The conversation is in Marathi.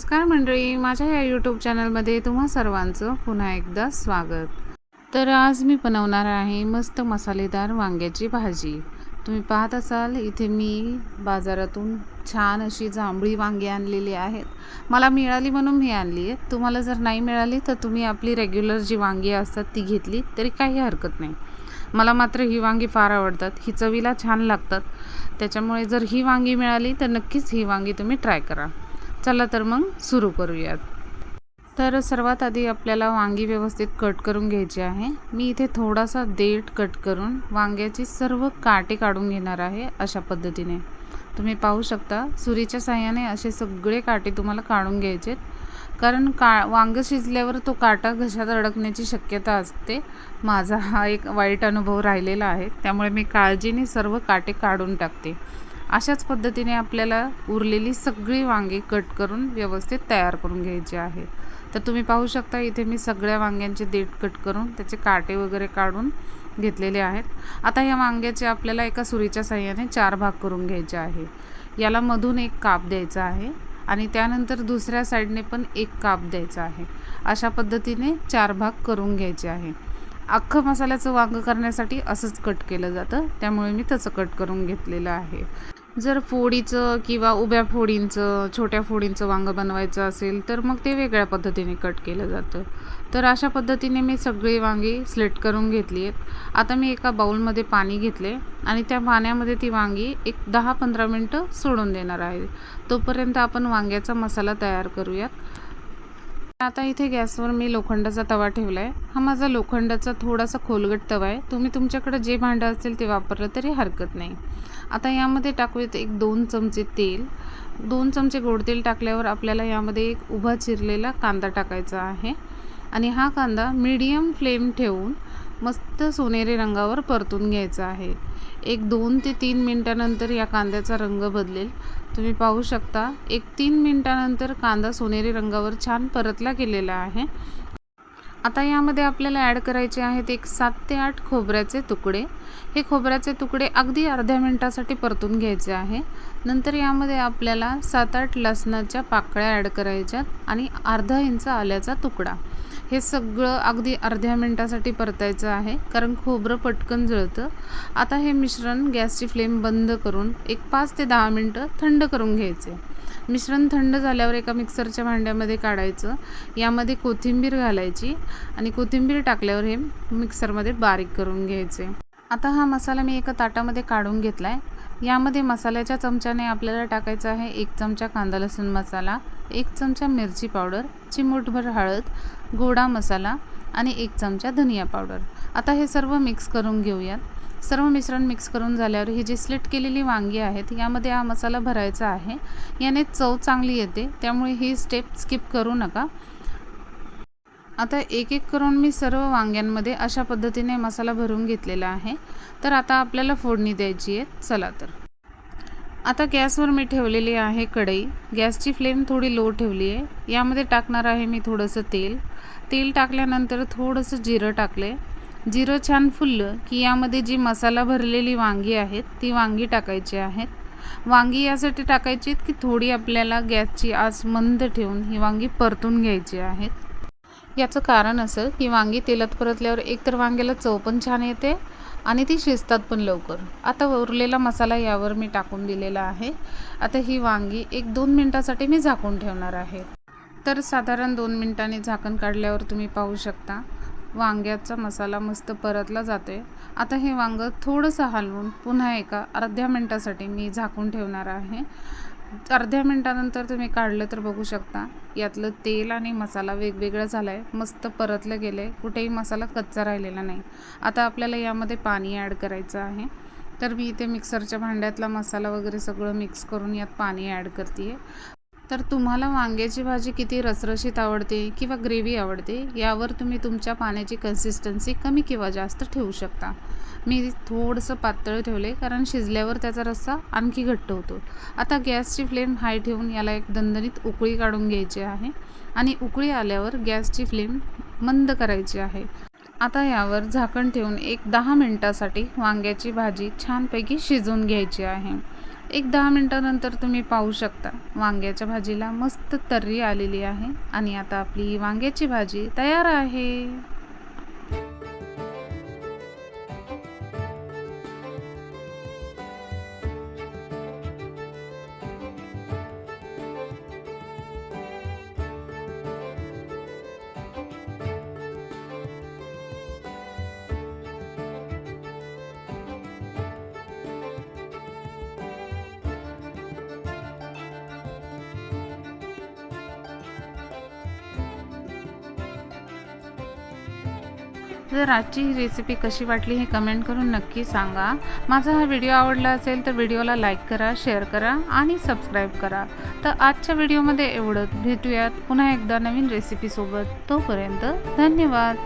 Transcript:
नमस्कार मंडळी माझ्या या यूट्यूब चॅनलमध्ये तुम्हा सर्वांचं पुन्हा एकदा स्वागत. तर आज मी बनवणार आहे मस्त मसालेदार वांग्याची भाजी. तुम्ही पाहत असाल इथे मी बाजारातून छान अशी जांभळी वांगी आणलेली आहेत. मला मिळाली म्हणून मी आणली आहे. तुम्हाला जर नाही मिळाली तर तुम्ही आपली रेग्युलर जी वांगी असतात ती घेतली तरी काही हरकत नाही. मला मात्र ही वांगी फार आवडतात. ही चवीला छान लागतात. त्याच्यामुळे जर ही वांगी मिळाली तर नक्कीच ही वांगी तुम्ही ट्राय करा. चला तर मग सुरू करूयात. तर सर्वात आधी आपल्याला वांगी व्यवस्थित कट करून घ्यायची आहे. मी इथे थोडासा देठ कट करून वांग्याची सर्व काटे काढून घेणार आहे अशा पद्धतीने. तुम्ही पाहू शकता सुरीच्या साह्याने असे सगळे काटे तुम्हाला काढून घ्यायचे कारण का वांगं शिजल्यावर तो काटा घशात अडकण्याची शक्यता असते. माझा हा एक वाईट अनुभव राहिलेला आहे. त्यामुळे मी काळजीने सर्व काटे काढून टाकते. अशाच पद्धतीने आपल्याला उरलेली सगळी वांगी कट करून व्यवस्थित तयार करून घ्यायची आहे तर तुम्ही पाहू शकता इथे मी सगळ्या वांग्यांचे देठ कट करून त्याचे काटे वगैरे काढून घेतलेले आहेत. आता या वांग्याचे आपल्याला एका सुरीच्या साह्याने चार भाग करून घ्यायचे आहे. याला मधून एक काप द्यायचा आहे आणि त्यानंतर दुसऱ्या साईडने पण एक काप द्यायचा आहे. अशा पद्धतीने चार भाग करून घ्यायचे आहे. अख्खं मसाल्याचं वांग करण्यासाठी असंच कट केलं जातं त्यामुळे मी तसं कट करून घेतलेलं आहे. जर फोडीचं किंवा उभ्या फोडींचं छोट्या फोडींचं वांगं बनवायचं असेल तर मग ते वेगळ्या पद्धतीने कट केलं जातं. तर अशा पद्धतीने मी सगळी वांगी स्लिट करून घेतली आहेत. आता मी एका बाऊलमध्ये पाणी घेतले आणि त्या पाण्यामध्ये ती वांगी एक दहा पंधरा मिनटं सोडून देणार आहे. तोपर्यंत आपण वांग्याचा मसाला तयार करूयात. आता इथे गॅसवर मी लोखंडाचा तवा ठेवला आहे हा माझा लोखंडाचा थोडासा खोलगट तवा आहे. तुम्ही तुमच्याकडे जे भांडं असेल ते वापरलं तरी हरकत नाही. आता यामध्ये टाकूयात एक दोन चमचे तेल. दोन चमचे गोड तेल टाकल्यावर आपल्याला यामध्ये एक उभा चिरलेला कांदा टाकायचा आहे. आणि हा कांदा मीडियम फ्लेम ठेवून मस्त सोनेरी रंगावर परतून घ्यायचा आहे. एक दोन ते तीन मिनटानंतर या कांद्याचा रंग बदलेल. तुम्ही पाहू शकता. एक तीन मिनटानंतर कांदा सोनेरी रंगावर छान परतला गेलेला आहे. आता यामध्ये आपल्याला ॲड करायचे आहेत एक सात ते आठ खोबऱ्याचे तुकडे. हे खोबऱ्याचे तुकडे अगदी अर्ध्या मिनटासाठी परतून घ्यायचे आहे. नंतर यामध्ये आपल्याला सात आठ लसणाच्या पाकळ्या ॲड करायच्यात आणि अर्धा इंच आल्याचा तुकडा. हे सगळं अगदी अर्ध्या मिनटासाठी परतायचं आहे कारण खोबरं पटकन जळतं. आता हे मिश्रण गॅसची फ्लेम बंद करून एक पाच ते दहा मिनटं थंड करून घ्यायचे. मिश्रण थंड झाल्यावर एका मिक्सरच्या भांड्यामध्ये काढायचं. यामध्ये कोथिंबीर घालायची आणि कोथिंबीर टाकल्यावर हे मिक्सरमध्ये बारीक करून घ्यायचे. आता हा मसाला मी एका ताटामध्ये काढून घेतला आहे यामध्ये मसाल्याच्या चमच्याने आपल्याला टाकायचा आहे एक चमचा कांदा लसूण मसाला एक चमचा मिरची पावडर चिमूटभर हळद गोडा मसाला आणि एक चमचा धनिया पावडर. आता हे सर्व मिक्स करून घेऊयात. सर्व मिश्रण मिक्स करून झाल्यावर ही जी स्लिट केलेली वांगी आहेत यामध्ये हा मसाला भरायचा आहे. याने चव चांगली येते त्यामुळे ही स्टेप स्किप करू नका. आता एक एक करून मी सर्व वांग्यांमध्ये अशा पद्धतीने मसाला भरून घेतलेला आहे. तर आता आपल्याला फोडणी द्यायची आहे. चला तर. आता गॅसवर मी ठेवलेली आहे कढई. गॅसची फ्लेम थोडी लो ठेवली आहे. यामध्ये टाकणार आहे मी थोडंसं तेल. तेल टाकल्यानंतर थोडंसं जिरं टाकले जिरं छान फुललं की यामध्ये जी मसाला भरलेली वांगी आहेत ती वांगी टाकायची आहेत. वांगी यासाठी टाकायची आहेत की थोडी आपल्याला गॅसची आस मंद ठेवून ही वांगी परतून घ्यायची आहेत. याचं कारण असं की वांगी तेलात परतल्यावर एकतर वांग्याला चव पण छान येते आणि ती शिजतात पण लवकर. आता उरलेला मसाला यावर मी टाकून दिलेला आहे. आता ही वांगी एक दोन मिनटासाठी मी झाकून ठेवणार आहे. तर साधारण दोन मिनटांनी झाकण काढल्यावर तुम्ही पाहू शकता. वांग्याचा मसाला मस्त परतला जातो आहे आता हे वांगं थोडंसं हलवून पुन्हा एका अर्ध्या मिनटासाठी मी झाकून ठेवणार आहे. अर्ध्या मिनटानंतर तुम्ही काढलं तर बघू शकता यातलं तेल आणि मसाला वेगवेगळा झाला आहे मस्त परतलं गेलं आहे कुठेही मसाला कच्चा राहिलेला नाही. आता आपल्याला यामध्ये पाणी ॲड करायचं आहे. तर मी इथे मिक्सरच्या भांड्यातला मसाला वगैरे सगळं मिक्स करून यात पाणी ॲड करते आहे तर तुम्हाला वांग्याची भाजी किती रसरशीत आवडते किंवा ग्रेव्ही आवडते यावर तुम्ही तुमच्या पाण्याची कन्सिस्टन्सी कमी किंवा जास्त ठेवू शकता. मी थोडंसं पातळ ठेवले कारण शिजल्यावर त्याचा रस्सा आणखी घट्ट होतो. आता गॅसची फ्लेम हाय ठेवून याला एक दणदणीत उकळी काढून घ्यायची आहे आणि उकळी आल्यावर गॅसची फ्लेम मंद करायची आहे. आता यावर झाकण ठेवून एक दहा मिनटासाठी वांग्याची भाजी छानपैकी शिजवून घ्यायची आहे. एक दहा मिनटानंतर तुम्ही पाहू शकता. वांग्याच्या भाजीला मस्त तर्री आलेली आहे आणि आता आपली वांग्याची भाजी तयार आहे. जर आजची ही रेसिपी कशी वाटली हे कमेंट करून नक्की सांगा. माझा हा व्हिडिओ आवडला असेल तर व्हिडिओला लाईक करा शेअर करा आणि सबस्क्राईब करा. तर आजच्या व्हिडिओमध्ये एवढंच. भेटूयात पुन्हा एकदा नवीन रेसिपीसोबत तोपर्यंत धन्यवाद.